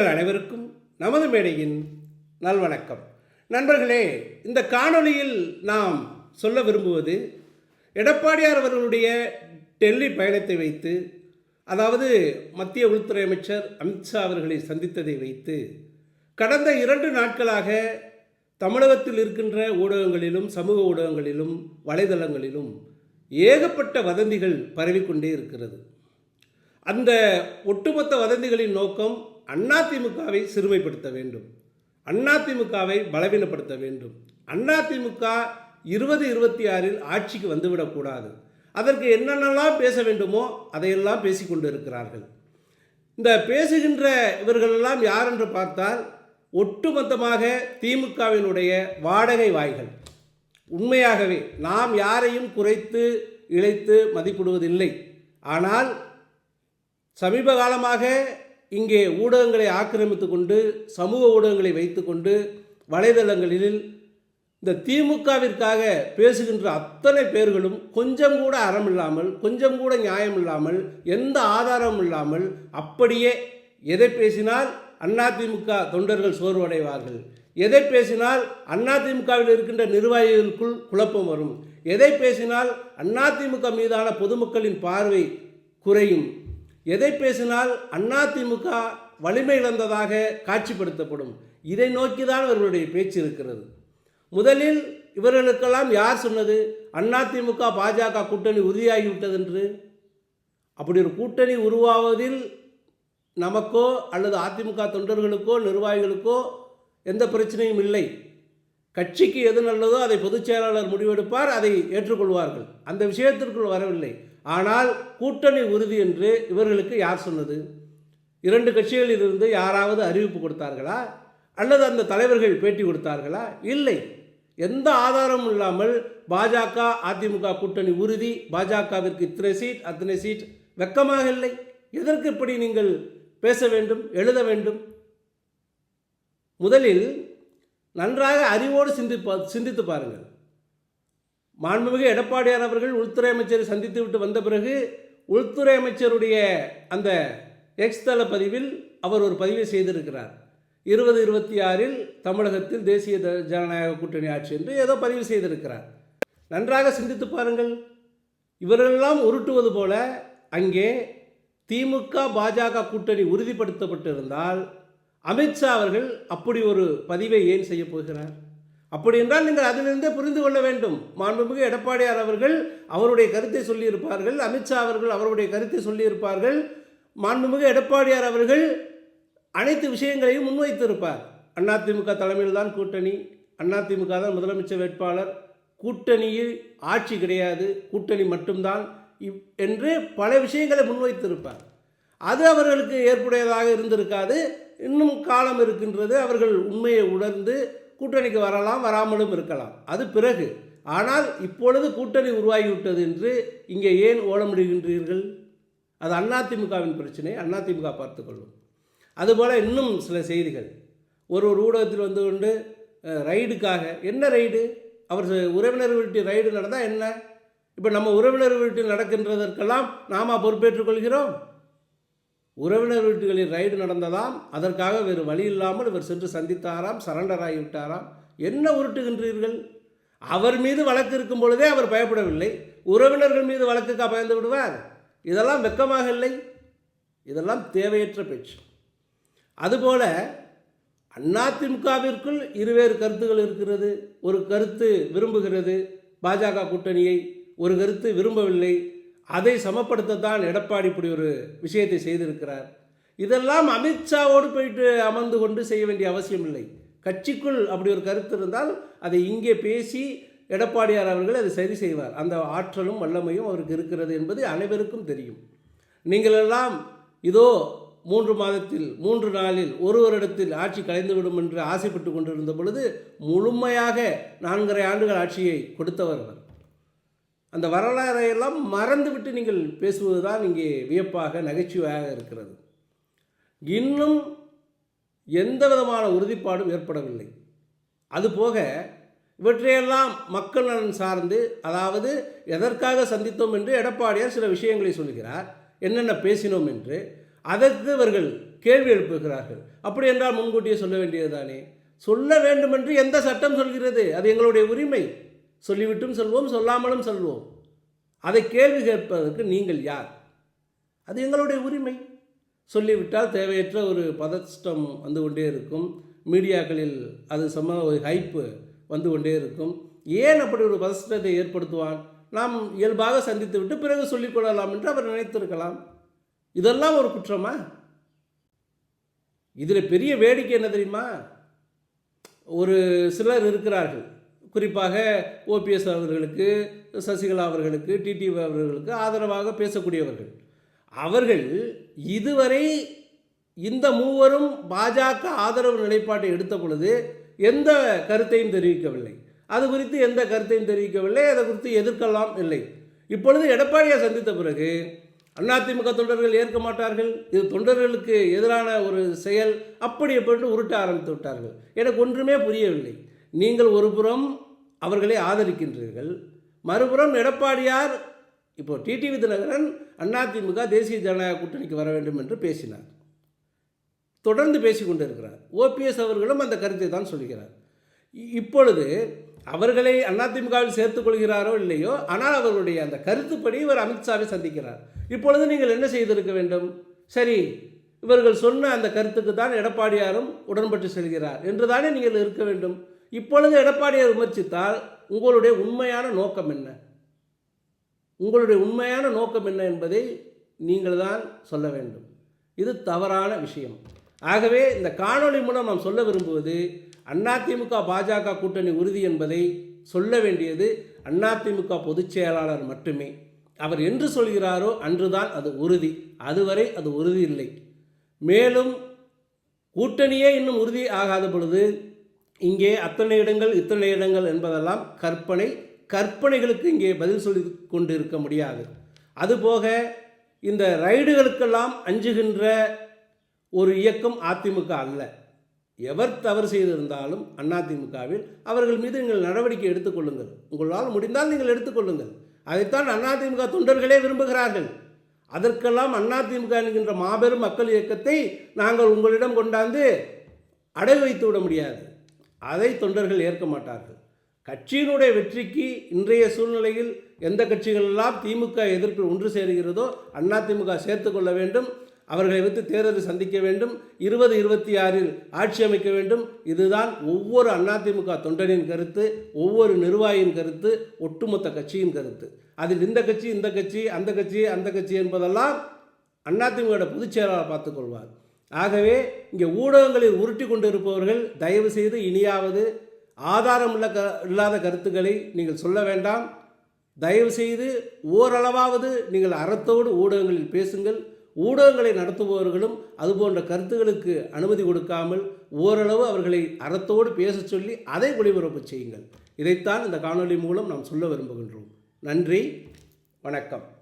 நேயர்கள் அனைவருக்கும் நமது மேடையின் நல்வணக்கம். நண்பர்களே இந்த காணொளியில் நாம் சொல்ல விரும்புவது எடப்பாடியார் அவர்களுடைய டெல்லி பயணத்தை வைத்து அதாவது மத்திய உள்துறை அமைச்சர் அமித்ஷா அவர்களை சந்தித்ததை வைத்து கடந்த இரண்டு நாட்களாக தமிழகத்தில் இருக்கின்ற ஊடகங்களிலும் சமூக ஊடகங்களிலும் வலைதளங்களிலும் ஏகப்பட்ட வதந்திகள் பரவிக்கொண்டே இருக்கிறது. அந்த ஒட்டுமொத்த வதந்திகளின் நோக்கம் அதிமுகவை சிறுமைப்படுத்த வேண்டும். அதிமுகவை பலவீனப்படுத்த வேண்டும். அதிமுக இருபது இருபத்தி ஆறில் ஆட்சிக்கு வந்துவிடக்கூடாது அதற்கு என்னென்னலாம் பேச வேண்டுமோ அதையெல்லாம் பேசிக்கொண்டு இருக்கிறார்கள் இந்த பேசுகின்ற இவர்களெல்லாம் யார் என்று பார்த்தால் ஒட்டுமொத்தமாக திமுகவினுடைய வாடகை வாய்கள். உண்மையாகவே நாம் யாரையும் குறைத்து இழைத்து மதிப்பிடுவதில்லை. ஆனால் சமீப காலமாக இங்கே ஊடகங்களை ஆக்கிரமித்து கொண்டு சமூக ஊடகங்களை வைத்துக்கொண்டு வலைதளங்களில் இந்த திமுகவிற்காக பேசுகின்ற அத்தனை பேர்களும் கொஞ்சம் கூட அறம் இல்லாமல் கொஞ்சம் கூட நியாயம் இல்லாமல் எந்த ஆதாரமும் இல்லாமல் அப்படியே எதை பேசினால் அதிமுக தொண்டர்கள் சோர்வடைவார்கள்? எதை பேசினால் அதிமுகவில் இருக்கின்ற நிர்வாகிகளுக்குள் குழப்பம் வரும்? எதை பேசினால் அதிமுக மீதான பொதுமக்களின் பார்வை குறையும்? எதை பேசினால் அதிமுக வலிமை இழந்ததாக காட்சிப்படுத்தப்படும்? இதை நோக்கி தான் இவர்களுடைய பேச்சு இருக்கிறது. முதலில் இவர்களுக்கெல்லாம் யார் சொன்னது? அதிமுக பாஜக கூட்டணி உறுதியாகிவிட்டது என்று அப்படி ஒரு கூட்டணி உருவாவதில் நமக்கோ அல்லது அதிமுக தொண்டர்களுக்கோ நிர்வாகிகளுக்கோ எந்த பிரச்சனையும் இல்லை. கட்சிக்கு எது நல்லதோ அதை பொதுச் செயலாளர் முடிவெடுப்பார் அதை ஏற்றுக்கொள்வார்கள். அந்த விஷயத்திற்குள் வரவில்லை. ஆனால் கூட்டணி உறுதி என்று இவர்களுக்கு யார் சொன்னது? இரண்டு கட்சிகளிலிருந்து யாராவது அறிவிப்பு கொடுத்தார்களா? அல்லது அந்த தலைவர்கள் பேட்டி கொடுத்தார்களா? இல்லை. எந்த ஆதாரமும் இல்லாமல் பாஜக அதிமுக கூட்டணி உறுதி பாஜகவிற்கு இத்தனை சீட் அத்தனை சீட் வெக்கமாக இல்லை. எதற்கு இப்படி நீங்கள் பேச வேண்டும் எழுத வேண்டும்? முதலில் நன்றாக அறிவோடு சிந்திப்பா சிந்தித்து பாருங்கள். மாண்புமிகு எடப்பாடியார் அவர்கள் உள்துறை அமைச்சரை சந்தித்து விட்டு வந்த பிறகு உள்துறை அமைச்சருடைய அந்த எக்ஸ் தள பதிவில் அவர் ஒரு பதிவை செய்திருக்கிறார். இருபது இருபத்தி ஆறில் தமிழகத்தில் தேசிய ஜனநாயக கூட்டணி ஆட்சி என்று ஏதோ பதிவு செய்திருக்கிறார். நன்றாக சிந்தித்து பாருங்கள். இவரெல்லாம் உருட்டுவது போல அங்கே திமுக பாஜக கூட்டணி உறுதிப்படுத்தப்பட்டிருந்தால் அமித்ஷா அவர்கள் அப்படி ஒரு பதிவை ஏன் செய்யப் போகிறார்? அப்படி என்றால் நீங்கள் அதிலிருந்தே புரிந்து கொள்ள வேண்டும். மாண்புமிகு எடப்பாடியார் அவர்கள் அவருடைய கருத்தை சொல்லியிருப்பார்கள். அமித்ஷா அவர்கள் அவருடைய கருத்தை சொல்லியிருப்பார்கள். மாண்புமிகு எடப்பாடியார் அவர்கள் அனைத்து விஷயங்களையும் முன்வைத்திருப்பார். அதிமுக தலைமையில் தான் கூட்டணி. அதிமுக தான் முதலமைச்சர் வேட்பாளர். கூட்டணியில் ஆட்சி கிடையாது. கூட்டணி மட்டும்தான் இவ்- என்று பல விஷயங்களை முன்வைத்திருப்பார். அது அவர்களுக்கு ஏற்புடையதாக இருந்திருக்காது. இன்னும் காலம் இருக்கின்றது. அவர்கள் உண்மையை உணர்ந்து கூட்டணிக்கு வரலாம் வராமலும் இருக்கலாம். அது பிறகு. ஆனால் இப்பொழுது கூட்டணி உருவாகிவிட்டது என்று இங்கே ஏன் ஓலமிடுகின்றீர்கள்? அது அதிமுகவின் பிரச்சனை அதிமுக பார்த்துக்கொள்ளும். அதுபோல் இன்னும் சில செய்திகள். ஒரு ஒரு ஊடகத்தில் வந்து கொண்டு ரைடுக்காக என்ன ரைடு? அவர் உறவினர் வீட்டு ரைடு நடந்தால் என்ன? இப்போ நம்ம உறவினர் வீட்டில் நடக்கின்றதற்கெல்லாம் நாம பொறுப்பேற்றுக் கொள்கிறோம். உறவினர் வீட்டுகளில் ரைடு நடந்ததாம் அதற்காக வேறு வழி இல்லாமல் இவர் சென்று சந்தித்தாராம் சரண்டர் ஆகிவிட்டாராம். என்ன உருட்டுகின்றீர்கள்? அவர் மீது வழக்கு இருக்கும் பொழுதே அவர் பயப்படவில்லை. உறவினர்கள் மீது வழக்குக்கா பயந்து விடுவார்? இதெல்லாம் வெக்கமாக இல்லை. இதெல்லாம் தேவையற்ற பேச்சு. அதுபோல அதிமுகவிற்குள் இருவேறு கருத்துகள் இருக்கிறது. ஒரு கருத்து விரும்புகிறது. பாஜக கூட்டணியை ஒரு கருத்து விரும்பவில்லை. அதை சமப்படுத்தத்தான் எடப்பாடி இப்படி ஒரு விஷயத்தை செய்திருக்கிறார். இதெல்லாம் அமித்ஷாவோடு போயிட்டு அமர்ந்து கொண்டு செய்ய வேண்டிய அவசியம் இல்லை. கட்சிக்குள் அப்படி ஒரு கருத்து இருந்தால் அதை இங்கே பேசி எடப்பாடியார் அவர்கள் அதை சரி செய்வார். அந்த ஆற்றலும் வல்லமையும் அவருக்கு இருக்கிறது என்பது அனைவருக்கும் தெரியும். நீங்களெல்லாம் இதோ மூன்று மாதத்தில் மூன்று நாளில் ஒரு வருடத்தில் ஆட்சி கலைந்துவிடும் என்று ஆசைப்பட்டு கொண்டிருந்த பொழுது முழுமையாக நான்கரை ஆண்டுகள் ஆட்சியை கொடுத்தவர் அவர். அந்த வரலாறையெல்லாம் மறந்துவிட்டு நீங்கள் பேசுவதுதான் இங்கே வியப்பாக நகைச்சுவையாக இருக்கிறது. இன்னும் எந்த விதமான உறுதிப்பாடும் ஏற்படவில்லை. அதுபோக இவற்றையெல்லாம் மக்கள் நலன் சார்ந்து அதாவது எதற்காக சந்தித்தோம் என்று எடப்பாடியார் சில விஷயங்களை சொல்கிறார். என்னென்ன பேசினோம் என்று அதற்கு இவர்கள் கேள்வி எழுப்புகிறார்கள். அப்படி என்றால் முன்கூட்டியே சொல்ல வேண்டியதுதானே? சொல்ல வேண்டுமென்று எந்த சட்டம் சொல்கிறது? அது எங்களுடைய உரிமை. சொல்லிவிட்டும் சொல்வோம் சொல்லாமலும் சொல்வோம். அதை கேள்வி கேட்பதற்கு நீங்கள் யார்? அது எங்களுடைய உரிமை. சொல்லிவிட்டால் தேவையற்ற ஒரு பதஷ்டம் வந்து கொண்டே இருக்கும். மீடியாக்களில் அது சம்ம ஒரு ஹைப்பு வந்து கொண்டே இருக்கும். ஏன் அப்படி ஒரு பதஷ்டத்தை ஏற்படுத்துவான்? நாம் இயல்பாக சந்தித்து விட்டு பிறகு சொல்லிக் கொள்ளலாம் என்று அவர் நினைத்திருக்கலாம். இதெல்லாம் ஒரு குற்றமா? இதில் பெரிய வேடிக்கை என்ன தெரியுமா? ஒரு சிலர் இருக்கிறார்கள். குறிப்பாக ஓபிஎஸ் அவர்களுக்கு சசிகலா அவர்களுக்கு டிடிவி அவர்களுக்கு ஆதரவாக பேசக்கூடியவர்கள். அவர்கள் இதுவரை இந்த மூவரும் பாஜக ஆதரவு நிலைப்பாட்டை எடுத்த பொழுது எந்த கருத்தையும் தெரிவிக்கவில்லை. அது குறித்து எந்த கருத்தையும் தெரிவிக்கவில்லை அதை குறித்து எதிர்க்கலாம் இல்லை. இப்பொழுது எடப்பாடியை சந்தித்த பிறகு அதிமுக தொண்டர்கள் ஏற்க மாட்டார்கள் இது தொண்டர்களுக்கு எதிரான ஒரு செயல் அப்படி எப்படி உருட்ட ஆரம்பித்து விட்டார்கள். எனக்கு ஒன்றுமே புரியவில்லை. நீங்கள் ஒருபுறம் அவர்களை ஆதரிக்கின்றீர்கள் மறுபுறம் எடப்பாடியார் இப்போ டிடிவி தினகரன் அதிமுக தேசிய ஜனநாயக கூட்டணிக்கு வர வேண்டும் என்று பேசினார். தொடர்ந்து பேசி கொண்டிருக்கிறார். ஓபிஎஸ் அவர்களும் அந்த கருத்தை தான் சொல்கிறார். இ- இப்பொழுது அவர்களை அதிமுகவில் சேர்த்துக் கொள்கிறாரோ இல்லையோ ஆனால் அவர்களுடைய அந்த கருத்துப்படி இவர் அமித்ஷாவை சந்திக்கிறார். இப்பொழுது நீங்கள் என்ன செய்திருக்க வேண்டும்? சரி இவர்கள் சொன்ன அந்த கருத்துக்கு தான் எடப்பாடியாரும் உடன்பட்டு செல்கிறார். என்று தானே நீங்கள் இருக்க வேண்டும்? இப்பொழுது எடப்பாடியை விமர்சித்தால் உங்களுடைய உண்மையான நோக்கம் என்ன? உங்களுடைய உண்மையான நோக்கம் என்ன என்பதை நீங்கள் தான் சொல்ல வேண்டும். இது தவறான விஷயம். ஆகவே இந்த காணொளி மூலம் நாம் சொல்ல விரும்புவது அதிமுக பாஜக கூட்டணி உறுதி என்பதை சொல்ல வேண்டியது அதிமுக பொதுச் செயலாளர் மட்டுமே. அவர் என்று சொல்கிறாரோ அன்றுதான் அது உறுதி. அதுவரை அது உறுதி இல்லை. மேலும் கூட்டணியே இன்னும் உறுதி ஆகாத பொழுது இங்கே அத்தனை இடங்கள் இத்தனை இடங்கள் என்பதெல்லாம் கற்பனை கற்பனைகளுக்கு இங்கே பதில் சொல்லி கொண்டு இருக்க முடியாது அதுபோக இந்த ரைடுகளுக்கெல்லாம் அஞ்சுகின்ற ஒரு இயக்கம் அதிமுக அல்ல. எவர் தவறு செய்திருந்தாலும் அதிமுகவில் அவர்கள் மீது நீங்கள் நடவடிக்கை எடுத்துக்கொள்ளுங்கள் உங்களால் முடிந்தால் நீங்கள் எடுத்துக்கொள்ளுங்கள் அதைத்தான் அதிமுக தொண்டர்களே விரும்புகிறார்கள். அதற்கெல்லாம் அதிமுக என்கின்ற மாபெரும் மக்கள் இயக்கத்தை நாங்கள் உங்களிடம் கொண்டாந்து அடகு வைத்து விட முடியாது. அதை தொண்டர்கள் ஏற்க மாட்டார்கள். கட்சியினுடைய வெற்றிக்கு இன்றைய சூழ்நிலையில் எந்த கட்சிகளெல்லாம் திமுக எதிர்ப்பில் ஒன்று சேருகிறதோ அதிமுக சேர்த்து கொள்ள வேண்டும் அவர்களை வைத்து தேர்தலை சந்திக்க வேண்டும் இருபது இருபத்தி ஆறில் ஆட்சி அமைக்க வேண்டும். இதுதான் ஒவ்வொரு அதிமுக தொண்டனின் கருத்து ஒவ்வொரு நிர்வாகியின் கருத்து ஒட்டுமொத்த கட்சியின் கருத்து. அதில் இந்த கட்சி இந்த கட்சி அந்த கட்சி அந்த கட்சி என்பதெல்லாம் அதிமுக பொதுச் செயலாளர் பார்த்துக்கொள்வார் ஆகவே இங்கே ஊடகங்களில் உருட்டி கொண்டு இருப்பவர்கள் தயவு செய்து இனியாவது ஆதாரமுள்ள க இல்லாத கருத்துக்களை நீங்கள் சொல்ல வேண்டாம். தயவு செய்து ஓரளவாவது நீங்கள் அறத்தோடு ஊடகங்களில் பேசுங்கள். ஊடகங்களை நடத்துபவர்களும் அதுபோன்ற கருத்துகளுக்கு அனுமதி கொடுக்காமல் ஓரளவு அவர்களை அறத்தோடு பேச சொல்லி அதை ஒளிபரப்பு செய்யுங்கள். இதைத்தான் இந்த காணொளி மூலம் நாம் சொல்ல விரும்புகின்றோம். நன்றி. வணக்கம்.